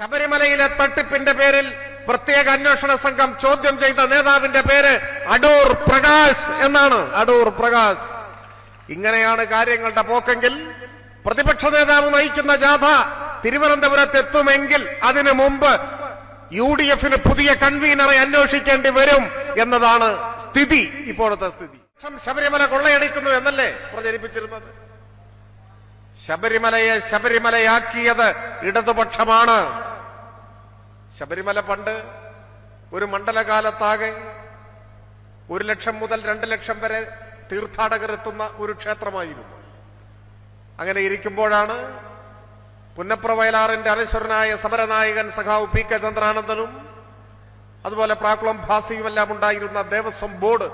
ശബരിമലയിലെ തട്ടിപ്പിന്റെ പേരിൽ പ്രത്യേക അന്വേഷണ സംഘം ചോദ്യം ചെയ്ത നേതാവിന്റെ പേര് അടൂർ പ്രകാശ് എന്നാണ്. അടൂർ പ്രകാശ്. ഇങ്ങനെയാണ് കാര്യങ്ങളുടെ പോക്കെങ്കിൽ പ്രതിപക്ഷ നേതാവ് നയിക്കുന്ന ജാഥ തിരുവനന്തപുരത്ത് എത്തുമെങ്കിൽ അതിനു മുമ്പ് യു ഡി എഫിന് പുതിയ കൺവീനറെ അന്വേഷിക്കേണ്ടി വരും എന്നതാണ് സ്ഥിതി ഇപ്പോഴത്തെ സ്ഥിതി. ശബരിമല കൊള്ളയടിക്കുന്നു എന്നല്ലേ പ്രചരിപ്പിച്ചിരുന്നത്? ശബരിമലയെ ശബരിമലയാക്കിയത് ഇടതുപക്ഷമാണ്. ശബരിമല പണ്ട് ഒരു മണ്ഡലകാലത്താകെ ഒരു ലക്ഷം മുതൽ രണ്ട് ലക്ഷം വരെ തീർത്ഥാടകർ എത്തുന്ന ഒരു ക്ഷേത്രമായിരുന്നു. അങ്ങനെ ഇരിക്കുമ്പോഴാണ് പുന്നപ്ര വയലാറിന്റെ അനശ്വരനായ സമരനായകൻ സഖാവ് പി കെ ചന്ദ്രാനന്ദനും അതുപോലെ പ്രാക്കുളം ഭാസിയുമെല്ലാം ഉണ്ടായിരുന്ന ദേവസ്വം ബോർഡ്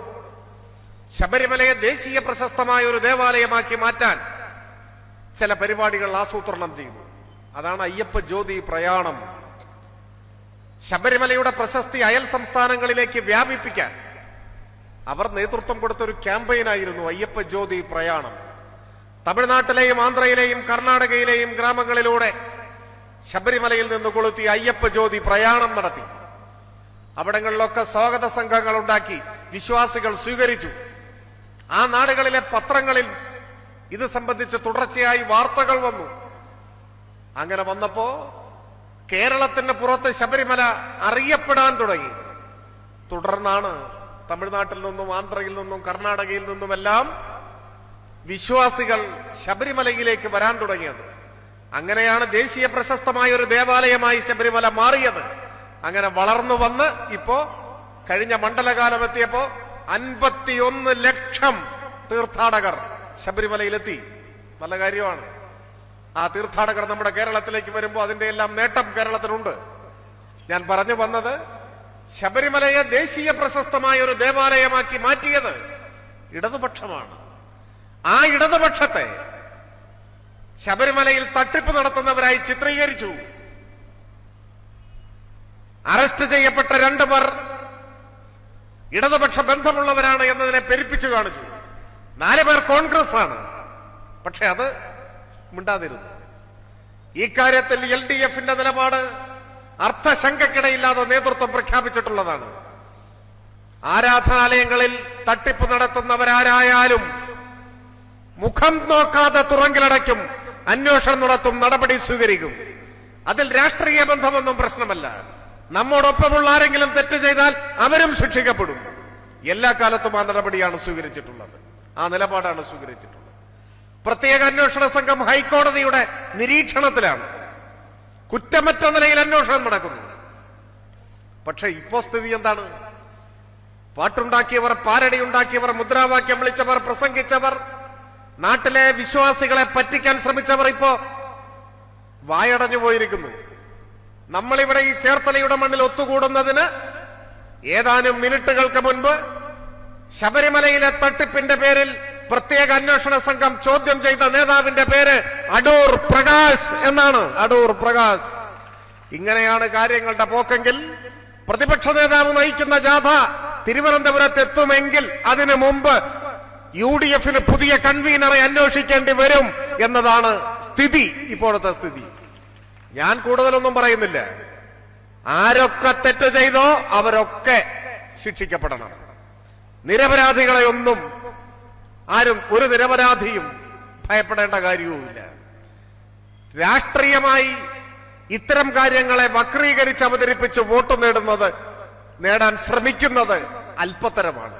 ശബരിമലയെ ദേശീയ പ്രശസ്തമായ ഒരു ദേവാലയമാക്കി മാറ്റാൻ ചില പരിപാടികൾ ആസൂത്രണം ചെയ്തു. അതാണ് അയ്യപ്പ ജ്യോതി പ്രയാണം. ശബരിമലയുടെ പ്രശസ്തി അയൽ സംസ്ഥാനങ്ങളിലേക്ക് വ്യാപിപ്പിക്കാൻ അവർ നേതൃത്വം കൊടുത്ത ഒരു ക്യാമ്പയിനായിരുന്നു അയ്യപ്പ ജ്യോതി പ്രയാണം. തമിഴ്നാട്ടിലെയും ആന്ധ്രയിലെയും കർണാടകയിലെയും ഗ്രാമങ്ങളിലൂടെ ശബരിമലയിൽ നിന്ന് കൊളുത്തി അയ്യപ്പ ജ്യോതി പ്രയാണം നടത്തി. അവിടങ്ങളിലൊക്കെ സ്വാഗത സംഘങ്ങൾ ഉണ്ടാക്കി വിശ്വാസികൾ സ്വീകരിച്ചു. ആ നാടുകളിലെ പത്രങ്ങളിൽ ഇത് സംബന്ധിച്ച് തുടർച്ചയായി വാർത്തകൾ വന്നു. അങ്ങനെ വന്നപ്പോ കേരളത്തിന് പുറത്ത് ശബരിമല അറിയപ്പെടാൻ തുടങ്ങി. തുടർന്നാണ് തമിഴ്നാട്ടിൽ നിന്നും ആന്ധ്രയിൽ നിന്നും കർണാടകയിൽ നിന്നുമെല്ലാം വിശ്വാസികൾ ശബരിമലയിലേക്ക് വരാൻ തുടങ്ങിയത്. അങ്ങനെയാണ് ദേശീയ പ്രശസ്തമായ ഒരു ദേവാലയമായി ശബരിമല മാറിയത്. അങ്ങനെ വളർന്നു വന്ന് ഇപ്പോ കഴിഞ്ഞ മണ്ഡലകാലം എത്തിയപ്പോ അൻപത്തിയൊന്ന് ലക്ഷം തീർത്ഥാടകർ ശബരിമലയിലെത്തി. നല്ല കാര്യമാണ്. ആ തീർത്ഥാടകർ നമ്മുടെ കേരളത്തിലേക്ക് വരുമ്പോൾ അതിന്റെ എല്ലാം നേട്ടം കേരളത്തിനുണ്ട്. ഞാൻ പറഞ്ഞു വന്നത് ശബരിമലയെ ദേശീയ പ്രശസ്തമായ ഒരു ദേവാലയമാക്കി മാറ്റിയത് ഇടതുപക്ഷമാണ്. ആ ഇടതുപക്ഷത്തെ ശബരിമലയിൽ തട്ടിപ്പ് നടത്തുന്നവരായി ചിത്രീകരിച്ചു. അറസ്റ്റ് ചെയ്യപ്പെട്ട രണ്ടു പേർ ഇടതുപക്ഷ ബന്ധമുള്ളവരാണ് എന്നതിനെ പെരുപ്പിച്ചു കാണിച്ചു. നാല് പേർ കോൺഗ്രസ് ആണ് പക്ഷെ അത് മിണ്ടാതിരുന്നു. ഈ കാര്യത്തിൽ എൽ ഡി എഫിന്റെ നിലപാട് അർത്ഥശങ്കക്കിടയില്ലാതെ നേതൃത്വം പ്രഖ്യാപിച്ചിട്ടുള്ളതാണ്. ആരാധനാലയങ്ങളിൽ തട്ടിപ്പ് നടത്തുന്നവരാരായാലും മുഖം നോക്കാതെ തുറങ്കിലടയ്ക്കും അന്വേഷണം നടത്തും നടപടി സ്വീകരിക്കും. അതിൽ രാഷ്ട്രീയ ബന്ധമൊന്നും പ്രശ്നമല്ല. നമ്മോടൊപ്പമുള്ള ആരെങ്കിലും തെറ്റ് ചെയ്താൽ അവരും ശിക്ഷിക്കപ്പെടും. എല്ലാ കാലത്തും ആ നടപടിയാണ് സ്വീകരിച്ചിട്ടുള്ളത്. ആ നിലപാടാണ് സ്വീകരിച്ചിട്ടുള്ളത്. പ്രത്യേക അന്വേഷണ സംഘം ഹൈക്കോടതിയുടെ നിരീക്ഷണത്തിലാണ്. കുറ്റമറ്റ നിലയിൽ അന്വേഷണം നടക്കുന്നു. പക്ഷെ ഇപ്പോ സ്ഥിതി എന്താണ്? പാട്ടുണ്ടാക്കിയവർ പാരടി ഉണ്ടാക്കിയവർ മുദ്രാവാക്യം വിളിച്ചവർ പ്രസംഗിച്ചവർ നാട്ടിലെ വിശ്വാസികളെ പറ്റിക്കാൻ ശ്രമിച്ചവർ ഇപ്പോ വായടഞ്ഞു പോയിരിക്കുന്നു. നമ്മളിവിടെ ഈ ചേർത്തലയുടെ മണ്ണിൽ ഒത്തുകൂടുന്നതിന് ഏതാനും മിനിറ്റുകൾക്ക് മുൻപ് ശബരിമലയിലെ തട്ടിപ്പിന്റെ പേരിൽ പ്രത്യേക അന്വേഷണ സംഘം ചോദ്യം ചെയ്ത നേതാവിന്റെ പേര് അടൂർ പ്രകാശ് എന്നാണ്. അടൂർ പ്രകാശ്. ഇങ്ങനെയാണ് കാര്യങ്ങളുടെ പോക്കെങ്കിൽ പ്രതിപക്ഷ നേതാവ് നയിക്കുന്ന ജാഥ തിരുവനന്തപുരത്ത് എത്തുമെങ്കിൽ അതിനു മുമ്പ് യു ഡി എഫിന് പുതിയ കൺവീനറെ അന്വേഷിക്കേണ്ടി വരും എന്നതാണ് സ്ഥിതി ഇപ്പോഴത്തെ സ്ഥിതി. ഞാൻ കൂടുതലൊന്നും പറയുന്നില്ല. ആരൊക്കെ തെറ്റ് ചെയ്തോ അവരൊക്കെ ശിക്ഷിക്കപ്പെടണം. നിരപരാധികളെ ഒന്നും ആരും ഒരു നിരപരാധിയും ഭയപ്പെടേണ്ട കാര്യവുമില്ല. രാഷ്ട്രീയമായി ഇത്തരം കാര്യങ്ങളെ വക്രീകരിച്ച് അവതരിപ്പിച്ച് വോട്ട് നേടുന്നത് നേടാൻ ശ്രമിക്കുന്നത് അല്പത്തരമാണ്.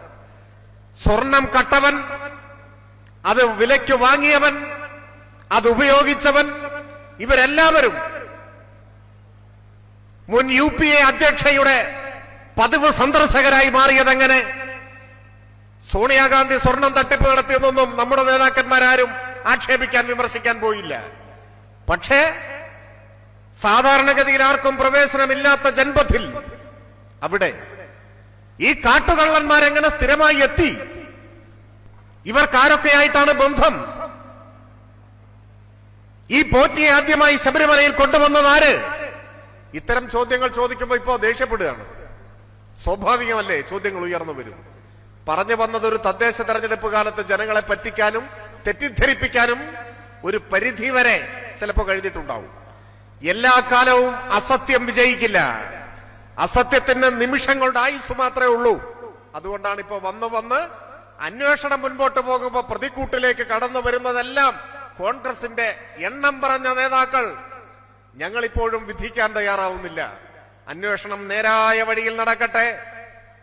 സ്വർണം കട്ടവൻ അത് വിലയ്ക്ക് വാങ്ങിയവൻ അത് ഉപയോഗിച്ചവൻ ഇവരെല്ലാവരും മുൻ യു പി എ അധ്യക്ഷയുടെ പതിവ് സന്ദർശകരായി മാറിയതെങ്ങനെ? സോണിയാഗാന്ധി സ്വർണം തട്ടിപ്പ് നടത്തിയതൊന്നും നമ്മുടെ നേതാക്കന്മാരാരും ആക്ഷേപിക്കാൻ വിമർശിക്കാൻ പോയില്ല. പക്ഷേ സാധാരണഗതിയിൽ ആർക്കും പ്രവേശനമില്ലാത്ത ജൻപഥിൽ അവിടെ ഈ കാട്ടുകള്ളന്മാരെങ്ങനെ സ്ഥിരമായി എത്തി? ഇവർക്കാരൊക്കെയായിട്ടാണ് ബന്ധം. ഈ പോറ്റിയെ ആദ്യമായി ശബരിമലയിൽ കൊണ്ടുവന്നത് ആര്? ഇത്തരം ചോദ്യങ്ങൾ ചോദിക്കുമ്പോൾ ഇപ്പോ ദേഷ്യപ്പെടുകയാണ്. സ്വാഭാവികമല്ലേ? ചോദ്യങ്ങൾ ഉയർന്നു വരും. പറഞ്ഞു വന്നത് ഒരു തദ്ദേശ തെരഞ്ഞെടുപ്പ് കാലത്ത് ജനങ്ങളെ പറ്റിക്കാനും തെറ്റിദ്ധരിപ്പിക്കാനും ഒരു പരിധി വരെ ചിലപ്പോൾ കഴിഞ്ഞിട്ടുണ്ടാവും. എല്ലാ കാലവും അസത്യം വിജയിക്കില്ല. അസത്യത്തിന് നിമിഷങ്ങളുടെ ആയുസ് മാത്രമേ ഉള്ളൂ. അതുകൊണ്ടാണ് ഇപ്പൊ വന്ന് വന്ന് അന്വേഷണം മുൻപോട്ട് പോകുമ്പോൾ പ്രതിക്കൂട്ടിലേക്ക് കടന്നു വരുന്നതെല്ലാം കോൺഗ്രസിന്റെ എണ്ണം പറഞ്ഞ നേതാക്കൾ. ഞങ്ങളിപ്പോഴും വിധിക്കാൻ തയ്യാറാവുന്നില്ല. അന്വേഷണം നേരായ വഴിയിൽ നടക്കട്ടെ.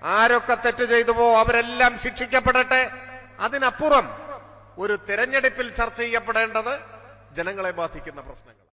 ആരൊക്കെ തെറ്റ് ചെയ്തുവോ അവരെല്ലാം ശിക്ഷിക്കപ്പെടട്ടെ. അതിനപ്പുറം ഒരു തെരഞ്ഞെടുപ്പിൽ ചർച്ച ചെയ്യപ്പെടേണ്ടത് ജനങ്ങളെ ബാധിക്കുന്ന പ്രശ്നങ്ങൾ